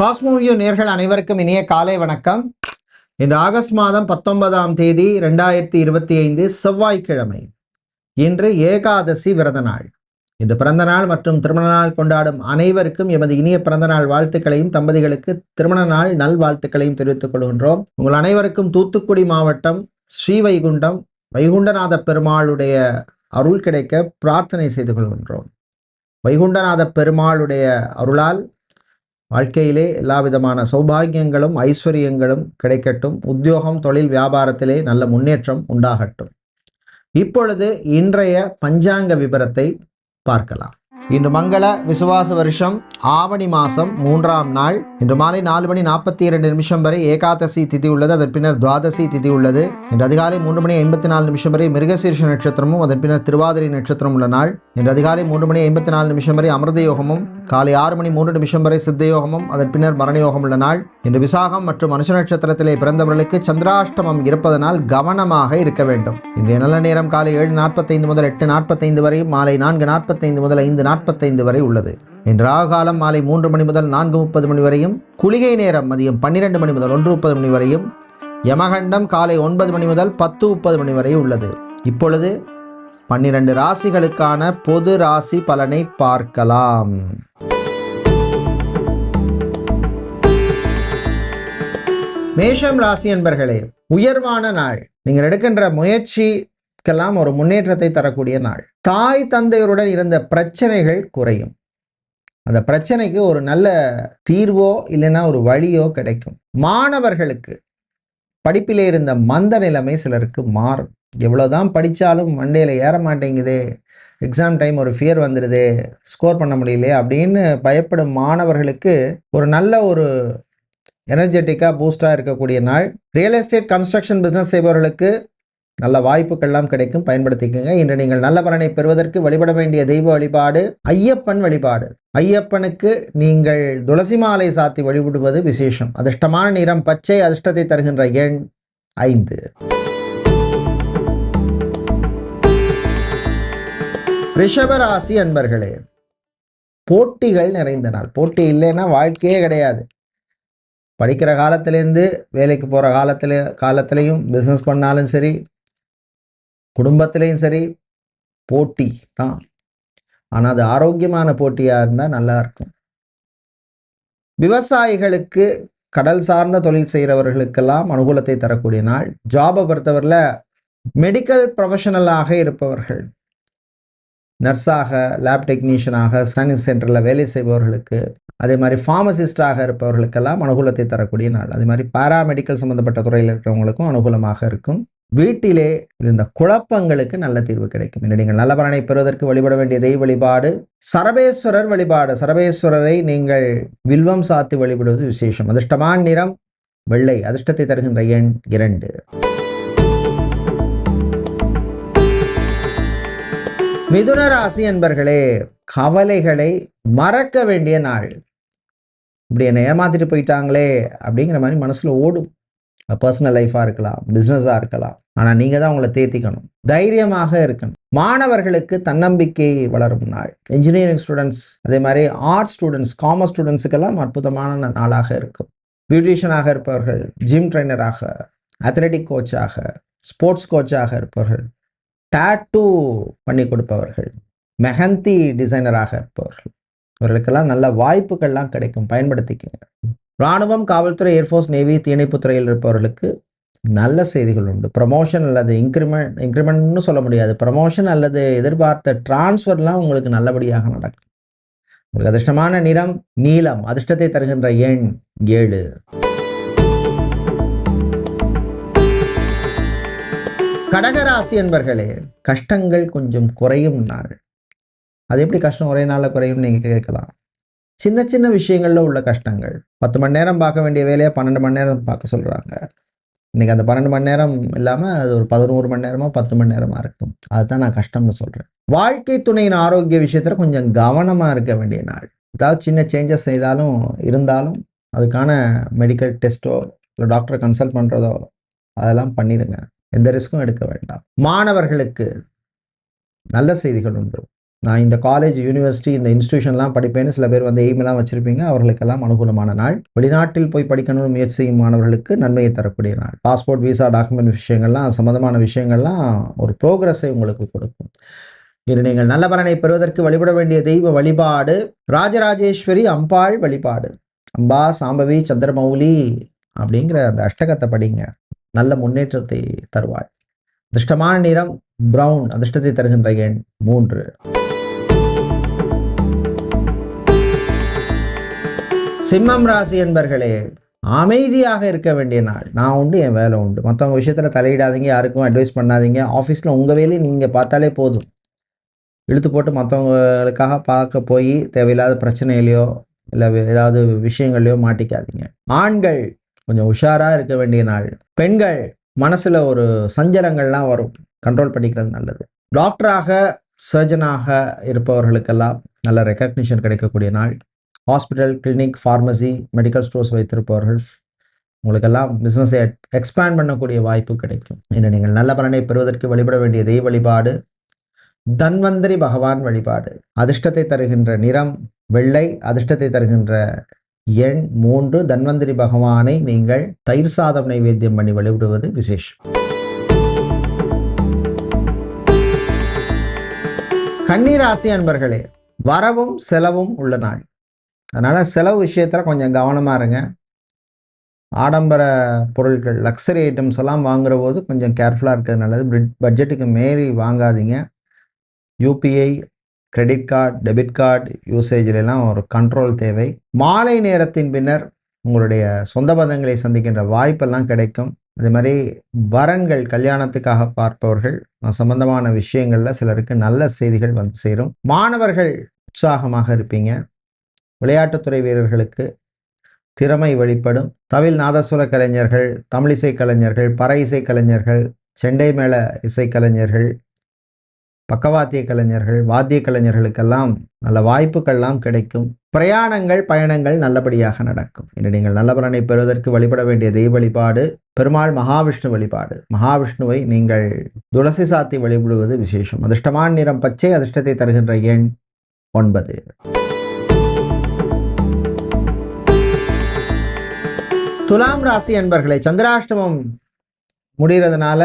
Cosmoview நேர்கள் அனைவருக்கும் இனிய காலை வணக்கம். இன்று ஆகஸ்ட் மாதம் பத்தொன்பதாம் தேதி ரெண்டாயிரத்தி இருபத்தி ஐந்து செவ்வாய்க்கிழமை. இன்று ஏகாதசி விரத நாள். இன்று பிறந்த நாள் மற்றும் திருமண நாள் கொண்டாடும் அனைவருக்கும் எமது இனிய பிறந்த நாள் வாழ்த்துக்களையும் தம்பதிகளுக்கு திருமண நாள் நல் வாழ்த்துக்களையும் தெரிவித்துக் கொள்கின்றோம். உங்கள் அனைவருக்கும் தூத்துக்குடி மாவட்டம் ஸ்ரீவைகுண்டம் வைகுண்டநாத பெருமாளுடைய அருள் கிடைக்க பிரார்த்தனை செய்து கொள்கின்றோம். வைகுண்டநாத பெருமாளுடைய அருளால் வாழ்க்கையிலே எல்லா விதமான சௌபாகியங்களும் ஐஸ்வர்யங்களும் கிடைக்கட்டும். உத்தியோகம் தொழில் வியாபாரத்திலே நல்ல முன்னேற்றம் உண்டாகட்டும். இப்பொழுது இன்றைய பஞ்சாங்க விபரத்தை பார்க்கலாம். இன்று மங்கள விசுவாச வருஷம் ஆவணி மாதம் மூன்றாம் நாள். இன்று மாலை நாலு மணி நாற்பத்தி இரண்டு நிமிஷம் வரை ஏகாதசி திதி உள்ளது. அதன் பின்னர் துவாதசி திதி உள்ளது. இன்று அதிகாலை மூன்று மணி ஐம்பத்தி நாலு நிமிஷம் வரை மிருகசீர்ஷ நட்சத்திரமும் அதன் பின்னர் திருவாதிரை நட்சத்திரம் உள்ள நாள். இன்று அதிகாலை மூன்று மணி ஐம்பத்தி நாலு நிமிஷம் வரை அமிர்த யோகமும் காலை ஆறு மணி மூன்று நிமிஷம் வரை சித்த யோகமும் அதன் பின்னர் மரண யோகம் உள்ள நாள். இன்று விசாகம் மற்றும் மனுஷ நட்சத்திரத்திலே பிறந்தவர்களுக்கு சந்திராஷ்டமம் இருப்பதனால் கவனமாக இருக்க வேண்டும். இன்றைய நல்ல நேரம் காலை ஏழு நாற்பத்தைந்து முதல் எட்டு நாற்பத்தைந்து வரை மாலை நான்கு நாற்பத்தைந்து முதல் ஐந்து நாற்பத்தைந்து வரை உள்ளது. இன்று காலம் மாலை மூன்று மணி முதல் நான்கு முப்பது மணி வரையும் குளிகை நேரம் மதியம் பன்னிரெண்டு மணி முதல் ஒன்று முப்பது மணி வரையும் யமகண்டம் காலை ஒன்பது மணி முதல் பத்து முப்பது மணி வரை உள்ளது. இப்பொழுது பன்னிரண்டு ராசிகளுக்கான பொது ராசி பலனை பார்க்கலாம். மேஷம் ராசி என்பர்களே உயர்வான நாள். நீங்கள் எடுக்கின்ற முயற்சி முயற்சிக்கெல்லாம் ஒரு முன்னேற்றத்தை தரக்கூடிய நாள். தாய் தந்தையருடன் இருந்த பிரச்சனைகள் குறையும். அந்த பிரச்சனைக்கு ஒரு நல்ல தீர்வோ இல்லைன்னா ஒரு வழியோ கிடைக்கும். மாணவர்களுக்கு படிப்பிலே இருந்த மந்த நிலைமை சிலருக்கு மாறும். எவ்வளோதான் படித்தாலும் மண்டையில் ஏற மாட்டேங்குதே எக்ஸாம் டைம் ஒரு ஃபியர் வந்துடுது ஸ்கோர் பண்ண முடியலையே அப்படின்னு பயப்படும் மாணவர்களுக்கு ஒரு நல்ல ஒரு எனர்ஜெட்டிக்காக பூஸ்டாக இருக்கக்கூடிய நாள். ரியல் எஸ்டேட் கன்ஸ்ட்ரக்ஷன் பிஸ்னஸ் செய்பவர்களுக்கு நல்ல வாய்ப்புகள்லாம் கிடைக்கும். பயன்படுத்திக்கோங்க. இன்று நீங்கள் நல்ல பலனை பெறுவதற்கு வழிபட வேண்டிய தெய்வ வழிபாடு ஐயப்பன் வழிபாடு. ஐயப்பனுக்கு நீங்கள் துளசி மாலை சாத்தி வழிபடுவது விசேஷம். அதிர்ஷ்டமான நிறம் பச்சை அதிர்ஷ்டத்தை தருகின்ற எண் ஐந்து. ரிஷபராசி அன்பர்களே போட்டிகள் நிறைந்த நாள். போட்டி இல்லைன்னா வாழ்க்கையே கிடையாது. படிக்கிற காலத்துலேருந்து வேலைக்கு போகிற காலத்தில் காலத்துலேயும் பிஸ்னஸ் பண்ணாலும் சரி குடும்பத்திலையும் சரி போட்டி தான். ஆனால் அது ஆரோக்கியமான போட்டியாக இருந்தால் நல்லா இருக்கும். விவசாயிகளுக்கு கடல் சார்ந்த தொழில் செய்கிறவர்களுக்கெல்லாம் அனுகூலத்தை தரக்கூடிய நாள். ஜாபை பொறுத்தவரையில் மெடிக்கல் ப்ரொஃபஷனலாக இருப்பவர்கள். நர்ஸாக லேப் டெக்னீஷியனாக ஸ்கேனிங் சென்டரில் வேலை செய்பவர்களுக்கு அதே மாதிரி ஃபார்மசிஸ்டாக இருப்பவர்களுக்கெல்லாம் அனுகூலத்தை தரக்கூடிய நாள். அதே மாதிரி பாராமெடிக்கல் சம்மந்தப்பட்ட துறையில் இருக்கிறவங்களுக்கும் அனுகூலமாக இருக்கும். வீட்டிலே இருந்த குழப்பங்களுக்கு நல்ல தீர்வு கிடைக்கும். இன்று நீங்கள் நல்ல பலனை பெறுவதற்கு வழிபட வேண்டிய தெய்வ வழிபாடு சரபேஸ்வரர் வழிபாடு. சரபேஸ்வரரை நீங்கள் வில்வம் சாத்தி வழிபடுவது விசேஷம். அதிர்ஷ்டமான நிறம் வெள்ளை. அதிர்ஷ்டத்தை தருகின்ற எண் இரண்டு. மிதுன ராசி என்பர்களே கவலைகளை மறக்க வேண்டிய நாள். இப்படி என்னை ஏமாத்திட்டு போயிட்டாங்களே அப்படிங்கிற மாதிரி மனசுல ஓடும். பர்சனல் லைஃபாக இருக்கலாம் பிஸ்னஸாக இருக்கலாம். ஆனால் நீங்கள் தான் உங்களை தேர்த்திக்கணும் தைரியமாக இருக்கணும். மாணவர்களுக்கு தன்னம்பிக்கை வளரும் நாள். இன்ஜினியரிங் ஸ்டூடெண்ட்ஸ் அதே மாதிரி ஆர்ட்ஸ் ஸ்டூடெண்ட்ஸ் காமர்ஸ் ஸ்டூடெண்ட்ஸுக்கெல்லாம் அற்புதமான நாளாக இருக்கும். பியூட்டிஷியனாக இருப்பவர்கள் ஜிம் ட்ரைனராக அத்லெட்டிக் கோச்சாக ஸ்போர்ட்ஸ் கோச்சாக இருப்பவர்கள் டேட்டூ பண்ணி கொடுப்பவர்கள் மெஹந்தி டிசைனராக இருப்பவர்கள். இவர்களுக்கெல்லாம் நல்ல வாய்ப்புகள்லாம் கிடைக்கும். பயன்படுத்திக்கங்க. இராணுவம் காவல்துறை ஏர்ஃபோர்ஸ் நேவி தீயணைப்பு துறையில் இருப்பவர்களுக்கு நல்ல செய்திகள் உண்டு. ப்ரமோஷன் அல்லது இன்க்ரிமெண்ட் இன்க்ரிமெண்ட்னு சொல்ல முடியாது. ப்ரமோஷன் அல்லது எதிர்பார்த்த டிரான்ஸ்ஃபர்லாம் உங்களுக்கு நல்லபடியாக நடக்கும். உங்களுக்கு அதிர்ஷ்டமான நிறம் நீலம் அதிர்ஷ்டத்தை தருகின்ற எண் ஏழு. கடகராசி என்பர்களே கஷ்டங்கள் கொஞ்சம் குறையும் நாள். அது எப்படி கஷ்டம் ஒரே நாளில் குறையும் நீங்கள் கேட்கலாம். சின்ன சின்ன விஷயங்களில் உள்ள கஷ்டங்கள். பத்து மணி நேரம் பார்க்க வேண்டிய வேலையை பன்னெண்டு மணி நேரம் பார்க்க சொல்கிறாங்க இன்றைக்கி அந்த பன்னெண்டு மணி நேரம் இல்லாமல் அது ஒரு பதினோரு மணி நேரமாக பத்து மணி நேரமாக இருக்கும் அதுதான் நான் கஷ்டம்னு சொல்கிறேன் வாழ்க்கை துணையின் ஆரோக்கிய விஷயத்தில் கொஞ்சம் கவனமாக இருக்க வேண்டிய நாள். ஏதாவது சின்ன சேஞ்சஸ் செய்தாலும் இருந்தாலும் அதுக்கான மெடிக்கல் டெஸ்ட்டோ இல்லை டாக்டரை கன்சல்ட் பண்ணுறதோ அதெல்லாம் பண்ணிடுங்க. எந்த ரிஸ்க்கும் எடுக்க வேண்டாம். மாணவர்களுக்கு நல்ல செய்திகள் உண்டு. நான் இந்த காலேஜ் யூனிவர்சிட்டி இந்த இன்ஸ்டியூஷன்லாம் படிப்பேன்னு சில பேர் வந்து எய்மெல்லாம் வச்சுருப்பீங்க. அவர்களுக்கெல்லாம் அனுகூலமான நாள். வெளிநாட்டில் போய் படிக்கணும்னு முயற்சி செய்யும் மாணவர்களுக்கு நன்மையை தரக்கூடிய நாள். பாஸ்போர்ட் விசா டாக்குமெண்ட் விஷயங்கள்லாம் சம்மந்தமான விஷயங்கள்லாம் ஒரு ப்ரோக்ரஸை உங்களுக்கு கொடுக்கும். இது நீங்கள் நல்ல பலனை பெறுவதற்கு வழிபட வேண்டிய தெய்வ வழிபாடு ராஜராஜேஸ்வரி அம்பாள் வழிபாடு. அம்பா சாம்பவி சந்திரமௌலி அப்படிங்கிற அந்த அஷ்டகத்தை படிங்க. நல்ல முன்னேற்றத்தை தருவாள் அதிர்ஷ்டமான நிறம் பிரவுன் அதிர்ஷ்டத்தை தருகின்ற எண் மூன்று. சிம்மம் ராசி என்பர்களே அமைதியாக இருக்க வேண்டிய நாள். நான் உண்டு என் வேலை உண்டு. மற்றவங்க விஷயத்தில் தலையிடாதீங்க யாருக்கும் அட்வைஸ் பண்ணாதீங்க. ஆஃபீஸில் உங்கள் வேலையை நீங்கள் பார்த்தாலே போதும். இழுத்து போட்டு மற்றவங்களுக்காக பார்க்க போய் தேவையில்லாத பிரச்சனையிலையோ இல்லை ஏதாவது விஷயங்கள்லையோ மாட்டிக்காதீங்க. ஆண்கள் கொஞ்சம் உஷாராக இருக்க வேண்டிய நாள். பெண்கள் மனசில் ஒரு சஞ்சலங்கள்லாம் வரும். கண்ட்ரோல் பண்ணிக்கிறது நல்லது. டாக்டராக சர்ஜனாக இருப்பவர்களுக்கெல்லாம் நல்ல ரெக்கக்னிஷன் கிடைக்கக்கூடிய நாள். Hospital clinic pharmacy medical stores வைத்திருப்பவர்கள் உங்களுக்கெல்லாம் பிஸ்னஸை எக்ஸ்பேண்ட் பண்ணக்கூடிய வாய்ப்பு கிடைக்கும். இன்று நீங்கள் நல்ல பலனை பெறுவதற்கு வழிபட வேண்டிய தெய்வ வழிபாடு தன்வந்திரி பகவான் வழிபாடு. அதிர்ஷ்டத்தை தருகின்ற நிறம் வெள்ளை. அதிர்ஷ்டத்தை தருகின்ற எண் மூன்று தன்வந்திரி பகவானை நீங்கள் தயிர் சாதம் நைவேத்தியம் பண்ணி வழிபடுவது விசேஷம். கன்னிராசி அன்பர்களே வரவும் செலவும் உள்ள நாள். அதனால் செலவு விஷயத்தில் கொஞ்சம் கவனமாக இருங்க. ஆடம்பர பொருட்கள் லக்ஸரி ஐட்டம்ஸ் எல்லாம் வாங்குகிற போது கொஞ்சம் கேர்ஃபுல்லாக இருக்கிறது நல்லது. பட்ஜெட்டுக்கு மீறி வாங்காதீங்க. UPI credit card debit card யூசேஜிலெல்லாம் ஒரு கண்ட்ரோல் தேவை. மாலை நேரத்தின் பின்னர் உங்களுடைய சொந்த பந்தங்களை சந்திக்கின்ற வாய்ப்பெல்லாம் கிடைக்கும். அதே மாதிரி வரன்கள் கல்யாணத்துக்காக பார்ப்பவர்கள் சம்பந்தமான விஷயங்களில் சிலருக்கு நல்ல செய்திகள் வந்து சேரும். மாணவர்கள் உற்சாகமாக இருப்பீங்க. விளையாட்டுத்துறை வீரர்களுக்கு திறமை வெளிப்படும். தவில் நாதசுர கலைஞர்கள் தமிழிசை கலைஞர்கள் பற இசை கலைஞர்கள் செண்டை மேள இசைக்கலைஞர்கள் பக்கவாத்திய கலைஞர்கள் வாத்திய கலைஞர்களுக்கெல்லாம் நல்ல வாய்ப்புகள்லாம் கிடைக்கும். பிரயாணங்கள் பயணங்கள் நல்லபடியாக நடக்கும். இன்று நீங்கள் நல்ல பலனை பெறுவதற்கு வழிபட வேண்டிய தெய்வ வழிபாடு பெருமாள் மகாவிஷ்ணு வழிபாடு. மகாவிஷ்ணுவை நீங்கள் துளசி சாத்தி வழிபடுவது விசேஷம். அதிர்ஷ்டமான நிறம் பச்சை அதிர்ஷ்டத்தை தருகின்ற எண் ஒன்பது. துலாம் ராசி அன்பர்களை சந்திராஷ்டமம் முடிகிறதுனால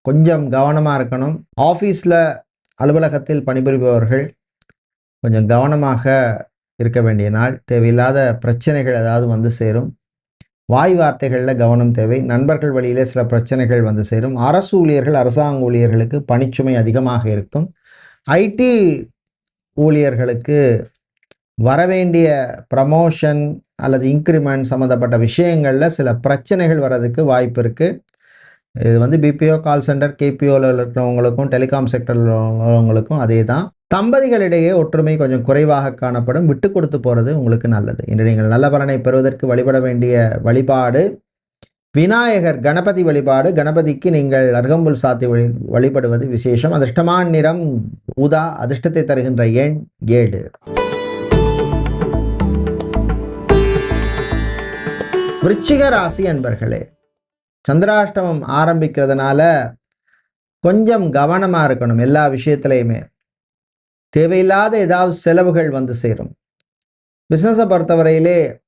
கொஞ்சம் கவனமாக இருக்கணும். ஆஃபீஸில் அலுவலகத்தில் பணிபுரிபவர்கள் கொஞ்சம் கவனமாக இருக்க வேண்டிய நாள். தேவையில்லாத பிரச்சனைகள் ஏதாவது வந்து சேரும். வாய் வார்த்தைகளில் கவனம் தேவை. நண்பர்கள் வழியிலே சில பிரச்சனைகள் வந்து சேரும். அரசு ஊழியர்கள் அரசாங்க ஊழியர்களுக்கு பணிச்சுமை அதிகமாக இருக்கும். ஐடி ஊழியர்களுக்கு வரவேண்டிய ப்ரமோஷன் அல்லது இன்க்ரிமெண்ட் சம்மந்தப்பட்ட விஷயங்களில் சில பிரச்சனைகள் வர்றதுக்கு வாய்ப்பு இருக்குது இது வந்து பிபிஓ கால் சென்டர் கேபிஓவில் இருக்கிறவங்களுக்கும் டெலிகாம் செக்டரில் உள்ளவங்களுக்கும் அதே தான் தம்பதிகளிடையே ஒற்றுமை கொஞ்சம் குறைவாக காணப்படும். விட்டு கொடுத்து போகிறது உங்களுக்கு நல்லது. இன்று நீங்கள் நல்ல பலனை பெறுவதற்கு வழிபட வேண்டிய வழிபாடு விநாயகர் கணபதி வழிபாடு. கணபதிக்கு நீங்கள் அருகம்புல் சாத்தி வழி வழிபடுவது விசேஷம். அதிர்ஷ்டமான நிறம் ஊதா அதிர்ஷ்டத்தை தருகின்ற எண் ஏழு. விருச்சிக ராசி அன்பர்களே சந்திராஷ்டமம் ஆரம்பிக்கிறதுனால கொஞ்சம் கவனமாக இருக்கணும் எல்லா விஷயத்துலையுமே. தேவையில்லாத ஏதாவது செலவுகள் வந்து சேரும். பிஸ்னஸை பொறுத்தவரையிலே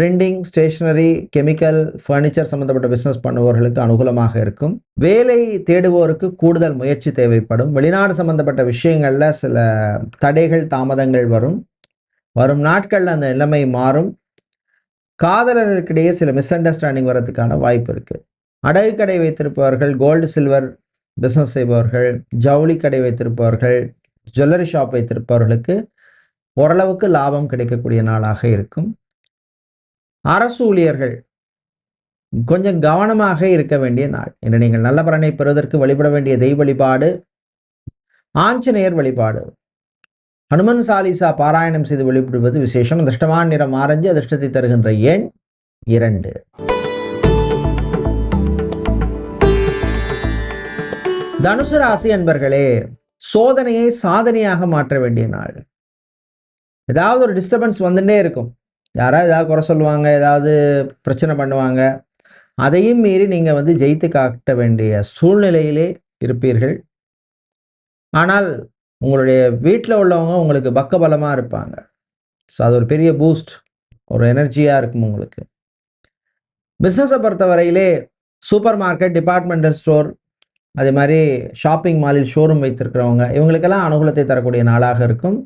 பிரிண்டிங் ஸ்டேஷ்னரி கெமிக்கல் ஃபர்னிச்சர் சம்மந்தப்பட்ட பிஸ்னஸ் பண்ணுபவர்களுக்கு அனுகூலமாக இருக்கும். வேலை தேடுவோருக்கு கூடுதல் முயற்சி தேவைப்படும். வெளிநாடு சம்மந்தப்பட்ட விஷயங்களில் சில தடைகள் தாமதங்கள் வரும். வரும் நாட்களில் அந்த நிலைமை மாறும். காதலர்களுக்கிடையே சில மிஸ் அண்டர்ஸ்டாண்டிங் வரதுக்கான வாய்ப்பு இருக்குது அடகு கடை வைத்திருப்பவர்கள் கோல்டு சில்வர் பிஸ்னஸ் செய்பவர்கள் ஜவுளி கடை வைத்திருப்பவர்கள் ஜுவல்லரி ஷாப் வைத்திருப்பவர்களுக்கு ஓரளவுக்கு லாபம் கிடைக்கக்கூடிய நாளாக இருக்கும். அரசு ஊழியர்கள் கொஞ்சம் கவனமாக இருக்க வேண்டிய நாள். என்று நீங்கள் நல்ல பலனை பெறுவதற்கு வழிபட வேண்டிய தெய்வ வழிபாடு ஆஞ்சநேயர் வழிபாடு. ஹனுமன் சாலிசா பாராயணம் செய்து வெளிப்படுவது விசேஷம். அதிர்ஷ்டமான நிறம் ஆரஞ்சு அதிர்ஷ்டத்தை தருகின்ற எண் இரண்டு. தனுசு ராசி அன்பர்களே சோதனையை சாதனையாக மாற்ற வேண்டிய நாள். ஏதாவது ஒரு டிஸ்டர்பன்ஸ் வந்துட்டே இருக்கும். யாராவது ஏதாவது குறை சொல்லுவாங்க ஏதாவது பிரச்சனை பண்ணுவாங்க அதையும் மீறி நீங்கள் வந்து ஜெயித்து காட்ட வேண்டிய சூழ்நிலையிலே இருப்பீர்கள். ஆனால் உங்களுடைய வீட்டில் உள்ளவங்க உங்களுக்கு பக்கபலமாக இருப்பாங்க. ஸோ அது ஒரு பெரிய பூஸ்ட் ஒரு எனர்ஜியாக இருக்கும் உங்களுக்கு. பிஸ்னஸை பொறுத்தவரையிலே சூப்பர் மார்க்கெட் டிபார்ட்மெண்டல் ஸ்டோர் அதே மாதிரி ஷாப்பிங் மாலில் ஷோரூம் வைத்திருக்கிறவங்க இவங்களுக்கெல்லாம் அனுகூலத்தை தரக்கூடிய நாளாக இருக்கும்.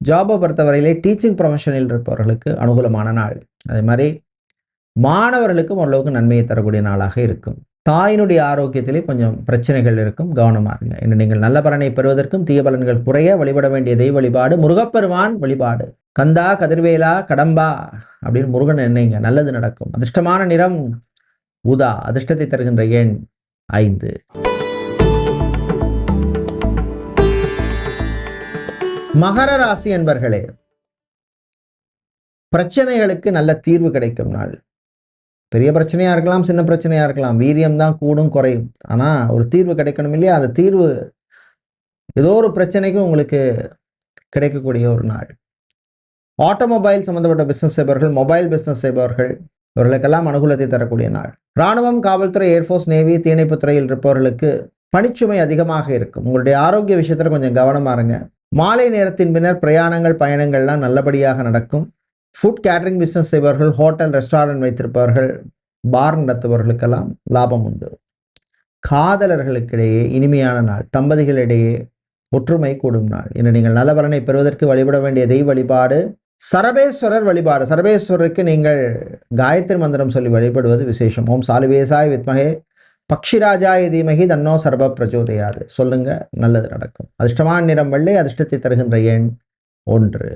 ஜாபை பொறுத்தவரையிலே டீச்சிங் ப்ரொஃபஷனில் இருப்பவர்களுக்கு அனுகூலமான நாள். அதே மாதிரி மாணவர்களுக்கும் ஓரளவுக்கு நன்மையை தரக்கூடிய நாளாக இருக்கும். தாயினுடைய ஆரோக்கியத்திலே கொஞ்சம் பிரச்சனைகள் இருக்கும் கவனமாக இருங்க. இன்று நீங்கள் நல்ல பலனை பெறுவதற்கும் தீய பலன்கள் குறைய வழிபட வேண்டிய தெய்வ வழிபாடு முருகப்பெருமான் வழிபாடு. கந்தா கதிர்வேலா கடம்பா அப்படின்னு முருகன் என்னைங்க நல்லது நடக்கும். அதிர்ஷ்டமான நிறம் ஊதா அதிர்ஷ்டத்தை தருகின்ற எண் ஐந்து. மகர ராசி என்பர்களே பிரச்சனைகளுக்கு நல்ல தீர்வு கிடைக்கும் நாள். பெரிய பிரச்சனையாக இருக்கலாம் சின்ன பிரச்சனையாக இருக்கலாம். வீரியம் தான் கூடும் குறையும். ஆனால் ஒரு தீர்வு கிடைக்கணும் இல்லையா? அந்த தீர்வு ஏதோ ஒரு பிரச்சனைக்கு உங்களுக்கு கிடைக்கக்கூடிய ஒரு நாள். ஆட்டோமொபைல் சம்பந்தப்பட்ட பிஸ்னஸ் செய்பவர்கள் மொபைல் பிஸ்னஸ் செய்பவர்கள் இவர்களுக்கெல்லாம் அனுகூலத்தை தரக்கூடிய நாள். ராணுவம் காவல்துறை ஏர்ஃபோர்ஸ் நேவி தீயணைப்பு துறையில் இருப்பவர்களுக்கு பணிச்சுமை அதிகமாக இருக்கும். உங்களுடைய ஆரோக்கிய விஷயத்தில் கொஞ்சம் கவனமாக இருங்க. மாலை நேரத்தின் பின்னர் பிரயாணங்கள் பயணங்கள்லாம் நல்லபடியாக நடக்கும். ஃபுட் கேட்ரிங் பிஸ்னஸ் செய்பவர்கள் ஹோட்டல் ரெஸ்டாரண்ட் வைத்திருப்பவர்கள் பார் நடத்துபவர்களுக்கெல்லாம் லாபம் உண்டு. காதலர்களுக்கிடையே இனிமையான நாள் தம்பதிகளிடையே ஒற்றுமை கூடும் நாள். இன்று நீங்கள் நல்ல பலனை பெறுவதற்கு வழிபட வேண்டிய தெய்வ வழிபாடு சரபேஸ்வரர் வழிபாடு. சரபேஸ்வரருக்கு நீங்கள் காயத்ரி மந்திரம் சொல்லி வழிபடுவது விசேஷம். ஓம் சாலுவேசாய் வித்மகே பக்ஷிராஜாய தீமகி தன்னோ சர்வ பிரச்சோதயாது. சொல்லுங்க நல்லது நடக்கும். அதிர்ஷ்டமான நிறம் வெள்ளை அதிர்ஷ்டத்தை தருகின்ற எண் ஒன்று.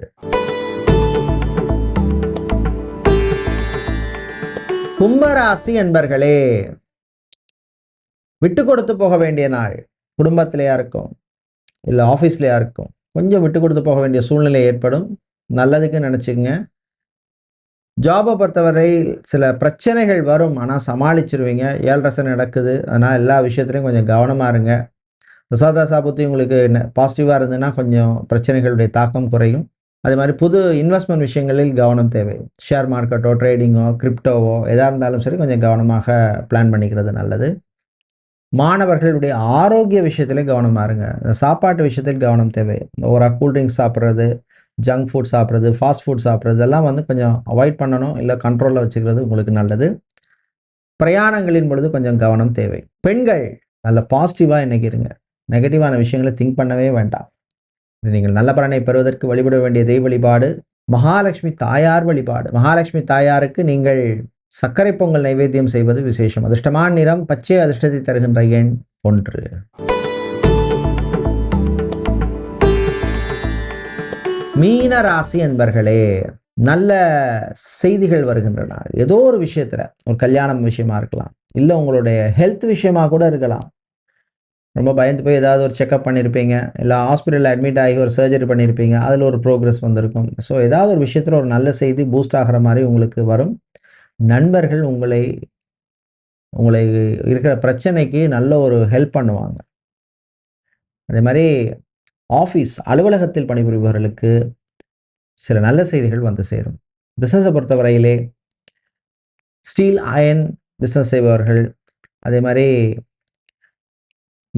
கும்பராசி என்பர்களே விட்டு கொடுத்து போக வேண்டிய நாள். குடும்பத்திலையா இருக்கும் இல்லை ஆஃபீஸ்லையா இருக்கும் கொஞ்சம் விட்டு கொடுத்து போக வேண்டிய சூழ்நிலை ஏற்படும். நல்லதுக்கு நினச்சிங்க ஜாபை பொறுத்தவரை சில பிரச்சனைகள் வரும். ஆனால் சமாளிச்சிருவீங்க. ஏழரசை நடக்குது. அதனால் எல்லா விஷயத்துலையும் கொஞ்சம் கவனமாக இருங்க. தசாதசா புத்தி உங்களுக்கு பாசிட்டிவாக இருந்ததுன்னா கொஞ்சம் பிரச்சனைகளுடைய தாக்கம் குறையும். அது மாதிரி புது இன்வெஸ்ட்மெண்ட் விஷயங்களில் கவனம் தேவை. ஷேர் மார்க்கெட்டோ ட்ரேடிங்கோ கிரிப்டோவோ எதாக இருந்தாலும் சரி கொஞ்சம் கவனமாக பிளான் பண்ணிக்கிறது நல்லது. மாணவர்களுடைய ஆரோக்கிய விஷயத்திலே கவனமாக இருங்க சாப்பாட்டு விஷயத்தில் கவனம் தேவை. ஒரு கூல்ட்ரிங்க்ஸ் சாப்பிட்றது ஜங்க் ஃபுட் சாப்பிட்றது ஃபாஸ்ட் ஃபுட் சாப்பிட்றது இதெல்லாம் வந்து கொஞ்சம் அவாய்ட் பண்ணணும். இல்லை கண்ட்ரோலில் வச்சுக்கிறது உங்களுக்கு நல்லது. பிரயாணங்களின் பொழுது கொஞ்சம் கவனம் தேவை. பெண்கள் நல்ல பாசிட்டிவாக இன்றைக்கி இருங்க நெகட்டிவான விஷயங்களை திங்க் பண்ணவே வேண்டாம். நீங்கள் நல்ல பலனை பெறுவதற்கு வழிபட வேண்டிய தெய்வ வழிபாடு மகாலட்சுமி தாயார் வழிபாடு. மகாலட்சுமி தாயாருக்கு நீங்கள் சர்க்கரை பொங்கல் நைவேத்தியம் செய்வது விசேஷம். அதிர்ஷ்டமான நிறம் பச்சை அதிர்ஷ்டத்தை தருகின்ற எண் ஒன்று. மீன ராசி என்பர்களே நல்ல செய்திகள் வருகின்றன. ஏதோ ஒரு விஷயத்துல ஒரு கல்யாணம் விஷயமா இருக்கலாம் இல்லை உங்களுடைய ஹெல்த் விஷயமா கூட இருக்கலாம். ரொம்ப பயந்து போய் ஏதாவது ஒரு செக்கப் பண்ணியிருப்பீங்க இல்லை ஹாஸ்பிட்டலில் அட்மிட் ஆகி ஒரு சர்ஜரி பண்ணியிருப்பீங்க அதில் ஒரு ப்ரோக்ரஸ் வந்திருக்கும். ஸோ ஏதாவது ஒரு விஷயத்தில் ஒரு நல்ல செய்தி பூஸ்ட் ஆகிற மாதிரி உங்களுக்கு வரும். நண்பர்கள் உங்களை உங்களை இருக்கிற பிரச்சனைக்கு நல்ல ஒரு ஹெல்ப் பண்ணுவாங்க. அதே மாதிரி ஆஃபீஸ் அலுவலகத்தில் பணிபுரிபவர்களுக்கு சில நல்ல செய்திகள் வந்து சேரும். பிஸ்னஸை பொறுத்தவரையிலே ஸ்டீல் அயன் பிஸ்னஸ் செய்பவர்கள் அதே மாதிரி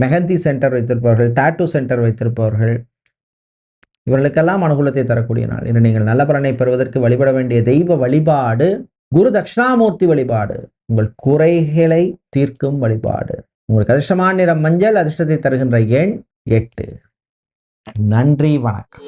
மெஹந்தி சென்டர் வைத்திருப்பவர்கள் டாட்டூ சென்டர் வைத்திருப்பவர்கள் இவர்களுக்கெல்லாம் அனுகூலத்தை தரக்கூடிய நாள். இன்று நீங்கள் நல்ல பலனை பெறுவதற்கு வழிபட வேண்டிய தெய்வ வழிபாடு குரு தட்சிணாமூர்த்தி வழிபாடு. உங்கள் குறைகளை தீர்க்கும் வழிபாடு. உங்களுக்கு அதிர்ஷ்டமான நிறம் மஞ்சள் அதிர்ஷ்டத்தை தருகின்ற எண் எட்டு. நன்றி வணக்கம்.